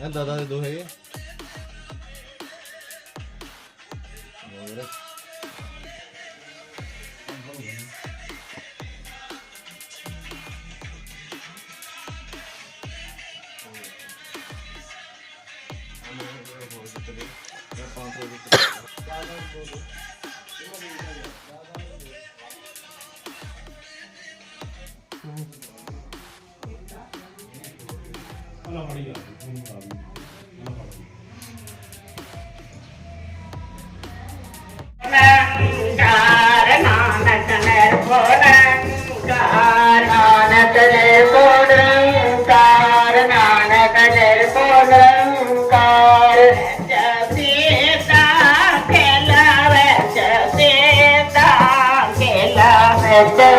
ਇਹ ਦਾਦਾ ਦੇ ਦੋ ਹੈਗੇ। ਖੇਲਾ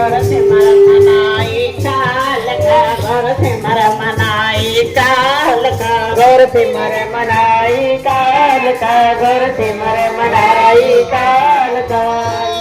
વરસે મારા માના એકા લખા વરસે મારા માના એકા લખા વરસે મારા માના એકા લખા વરસે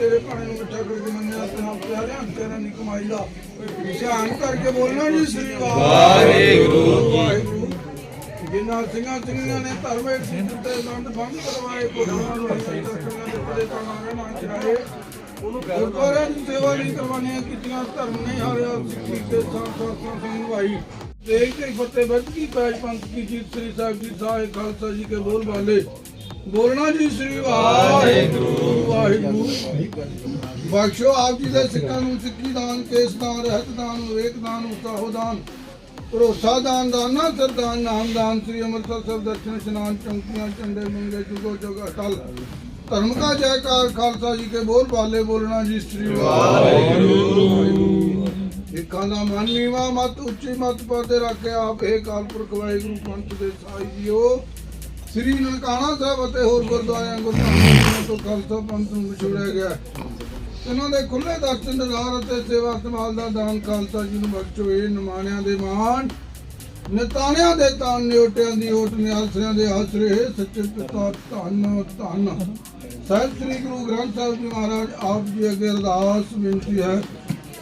ਤੇਰੇ ਭਾਣੇ ਨੂੰ ਮਿੱਠਾ ਕਰਕੇ ਮੰਨਿਆ ਤੇ ਹਮ ਪਿਆਰਿਆਂ ਤੇਰਾ ਨਹੀਂ ਕਮਾਈ ਦਾ ਧਿਆਨ ਕਰਕੇ ਬੋਲਣਾ ਜੀ ਸ੍ਰੀ ਵਾਹਿਗੁਰੂ। ਵਾਹਿਗੁਰੂ ਜਿਨ੍ਹਾਂ ਸਿੰਘਾਂ ਸਿੰਘਾਂ ਨੇ ਧਰਮ ਵਿੱਚ ਦਿੱਤੇ ਦੰਦ ਬੰਦ ਕਰਵਾਏ ਕੋਟਾਂ ਨੂੰ ਸਹੀ ਦਰਸ਼ਨਾਂ ਦੇ ਪਰੇ ਤਾਣਾ ਨਾ ਚੜਾਏ। ਗੁਰਦੁਆਰਿਆਂ ਦੀ ਸੇਵਾ ਨਹੀਂ ਕਰਵਾਉਣੀਆਂ ਕੀਤੀਆਂ ਧਰਮ ਨਹੀਂ ਹਾਰਿਆ ਸਿੱਖੀ ਤੇ ਸਾਥ ਸਾਥ ਸਿੰਘ ਭਾਈ ਦੇਖ ਕੇ ਫਤਿਹ ਬੱਜ ਕੀ ਪੈਜ ਪੰਥ ਕੀ ਜੀਤ ਸ੍ਰੀ ਸਾਹਿਬ ਜੀ ਸਾਹਿਬ ਖਾਲਸਾ ਜੀ ਕੇ ਬੋਲ ਬਾਲੇ। ਬੋਲਣਾ ਜੀ ਸ੍ਰੀ ਵਾਹਿਗੁਰੂ। ਵਾਹਿਗੁਰੂ। ਬਖਸ਼ੋ ਆਪ ਜੀ ਦੇ ਸਿੱਖਾਂ ਨੂੰ, ਸਿੱਖੀ ਦਾਨ, ਕੇਸ ਦਾਨ, ਰਹਿਤ ਦਾਨ, ਵਿਵੇਕ ਦਾਨ, ਉਤਸਾਹ ਦਾਨ, ਭਰੋਸਾ ਦਾਨ, ਦਾਨਾ ਸਰਦਾਨ ਨਾਮ ਦਾਨ, ਸ੍ਰੀ ਅੰਮ੍ਰਿਤਸਰ ਸਾਹਿਬ ਦਰਸ਼ਨ, ਇਸ਼ਨਾਨ, ਚੌਂਕੀਆਂ, ਝੰਡੇ ਮੰਗੇ ਜੁਗੋ, ਜੁਗ, ਅਟਲ। ਧਰਮ ਕਾ ਜੈਕਾਰ, ਖਾਲਸਾ ਜੀ ਕੇ ਬੋਲ ਬਾਲੇ ਬੋਲਣਾ ਜੀ ਸ੍ਰੀ ਵਾਹਿਗੁਰੂ। ਸਿੱਖਾਂ ਦਾ ਮਨ ਨੀਵਾ ਮਤ, ਉੱਚੀ ਮਤ ਪਰਦੇ ਰੱਖੇ ਆਪ ਇਹ ਕਾਲਪੁਰਖ ਵਾਹਿਗੁਰੂ, ਪੰਥ ਦੇ ਸਾਈ ਜੀਓ। ਸ੍ਰੀ ਨਨਕਾਣਾ ਸਾਹਿਬ ਅਤੇ ਹੋਰ ਗੁਰਦੁਆਰਿਆਂ ਗੁਰਦੁਆਰਿਆਂ ਤੋਂ ਖਾਲਸਾ ਪੰਥ ਨੂੰ ਵਿਛੋੜਿਆ ਗਿਆ। ਇਹਨਾਂ ਦੇ ਖੁੱਲੇ ਦਰਸ਼ਨ, ਦਿਦਾਰ ਅਤੇ ਸੇਵਾ ਸੰਭਾਲ ਦਾ ਦਾਨ ਖਾਲਸਾ ਜੀ ਨੂੰ ਬਖਸ਼ੋ ਇਹ ਨਿਮਾਣਿਆਂ ਦੇ ਮਾਣ, ਨਿਤਾਣਿਆਂ ਦੇ ਤਾਨ ਨਿਉਟਿਆਂ ਦੀ ਓਟ, ਨਿਆਲਸਿਆਂ ਦੇ ਆਸਰੇ, ਸੱਚੇ ਪਿਤਾ ਧੰਨ ਧੰਨ। ਸਾਹਿਬ ਸ੍ਰੀ ਗੁਰੂ ਗ੍ਰੰਥ ਸਾਹਿਬ ਜੀ ਮਹਾਰਾਜ, ਆਪ ਜੀ ਅੱਗੇ ਅਰਦਾਸ ਬੇਨਤੀ ਹੈ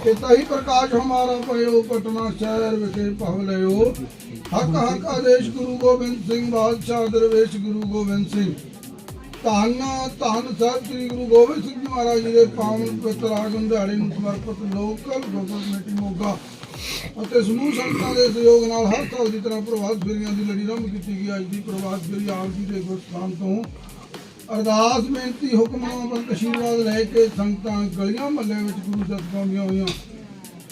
ਕਿ ਤਾਈ ਪ੍ਰਕਾਸ਼ ਹਮਾਰਾ ਪਇਓ ਪਟਨਾ ਸ਼ਹਿਰ ਵਿਖੇ ਪਵ ਲਿਓ। ਹੱਕ ਹੱਕ ਆਦੇਸ਼ ਗੁਰੂ ਗੋਬਿੰਦ ਸਿੰਘ ਬਾਦਸ਼ਾਹ ਦਰਵੇਸ਼ ਗੁਰੂ ਗੋਬਿੰਦ ਸਿੰਘ। ਧੰਨ ਧੰਨ ਸਾਹਿਬ ਸ੍ਰੀ ਗੁਰੂ ਗੋਬਿੰਦ ਸਿੰਘ ਜੀ ਮਹਾਰਾਜ ਜੀ ਦੇ ਪਾਵਨ ਪਵਿੱਤਰ ਆਗਮਨ ਦਿਹਾੜੇ ਨੂੰ ਸਮਰਪਿਤ ਲੋਕਲ ਗੋਬਿੰਦ ਕਮੇਟੀ ਮੋਗਾ ਅਤੇ ਸਮੂਹ ਸੰਗਤਾਂ ਦੇ ਸਹਿਯੋਗ ਨਾਲ ਹਰ ਸਾਲ ਦੀ ਤਰ੍ਹਾਂ ਪ੍ਰਭਾਤ ਫੇਰੀਆਂ ਦੀ ਲੜੀ ਆਰੰਭ ਕੀਤੀ ਗਈ। ਅੱਜ ਦੀ ਪ੍ਰਭਾਤ ਫੇਰੀ ਆਪ ਜੀ ਦੇ ਗੁਰਸਥਾਨ ਤੋਂ ਅਰਦਾਸ ਬੇਨਤੀ, ਹੁਕਮਾਂ ਆਸ਼ੀਰਵਾਦ ਲੈ ਕੇ ਸੰਗਤਾਂ ਗਲੀਆਂ ਮਹੱਲੇ ਵਿੱਚ ਗੁਰੂ ਸਤਿਗੁਰਾਂ ਹੋਈਆਂ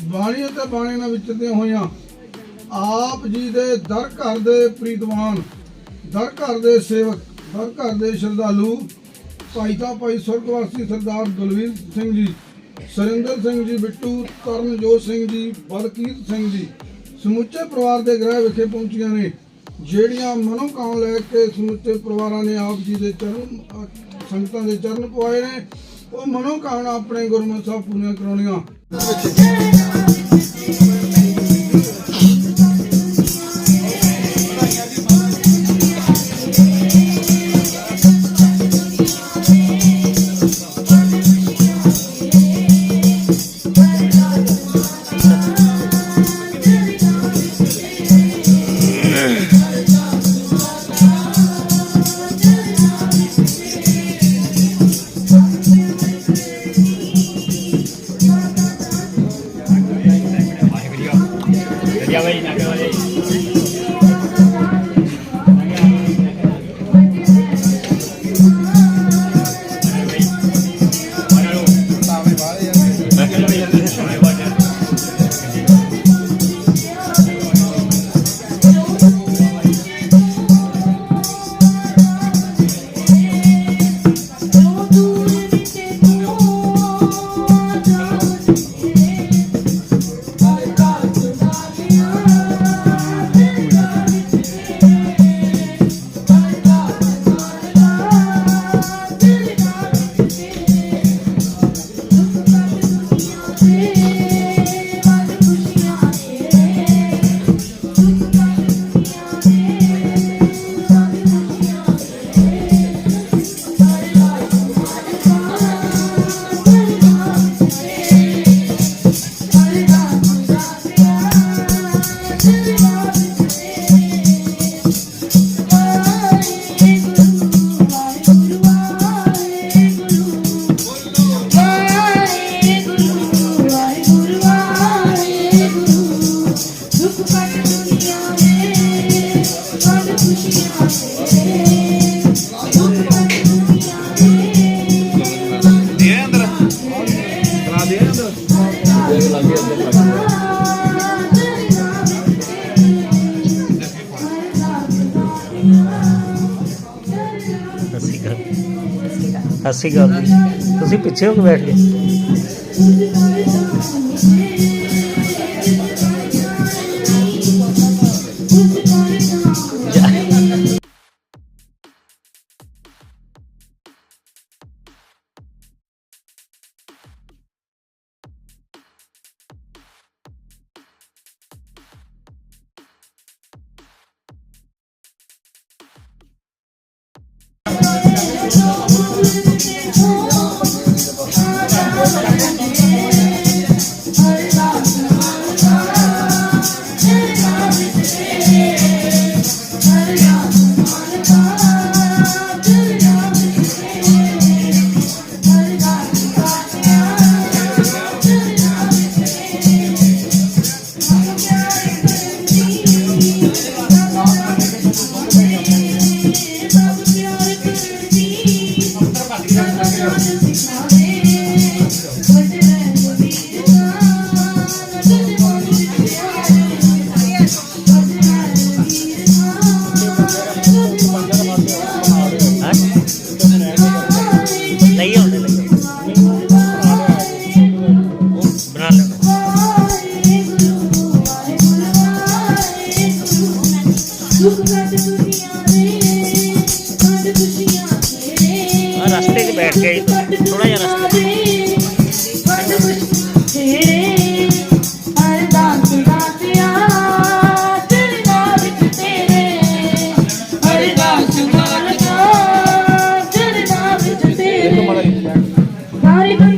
ਬਾਣੀ ਅਤੇ ਬਾਣੀ ਨਾਲ ਵਿਚਰਦੀਆਂ ਹੋਈਆਂ। ਆਪ ਜੀ ਦੇ ਦਰ ਘਰ ਦੇ ਪ੍ਰੀਤਵਾਨ, ਦਰ ਘਰ ਦੇ ਸੇਵਕ, ਦਰ ਘਰ ਦੇ ਸ਼ਰਧਾਲੂ, ਭਾਈ ਦਾ ਭਾਈ ਸੁਰਗਵਾਸੀ ਸਰਦਾਰ ਦਲਵੀਰ ਸਿੰਘ ਜੀ, ਸਰਿੰਦਰ ਸਿੰਘ ਜੀ, ਬਿੱਟੂ ਤਰਨਜੋਤ ਸਿੰਘ ਜੀ, ਬਲਕੀਤ ਸਿੰਘ ਜੀ, ਸਮੁੱਚੇ ਪਰਿਵਾਰ ਦੇ ਗ੍ਰਹਿ ਵਿਖੇ ਪਹੁੰਚੀਆਂ ਨੇ, ਜਿਹੜੀਆਂ ਮਨੋਂ ਕਾਮ ਲੈ ਕੇ ਸਮੁੱਚੇ ਪਰਿਵਾਰਾਂ ਨੇ ਆਪ ਜੀ ਦੇ ਚਰਨ, ਸੰਗਤਾਂ ਦੇ ਚਰਨ ਪਵਾਏ ਨੇ, ਉਹ ਮਨੋਂ ਕਾਮਨਾ ਆਪਣੇ ਗੁਰਮਤਿ ਸਾਹਿਬ ਪੂਰੀਆਂ ਕਰਾਉਣੀਆਂ। ਸਤਿ ਸ਼੍ਰੀ ਅਕਾਲ ਤੁਸੀਂ ਪਿੱਛੇ ਹੋ ਕੇ ਬੈਠ ਗਏ। আমার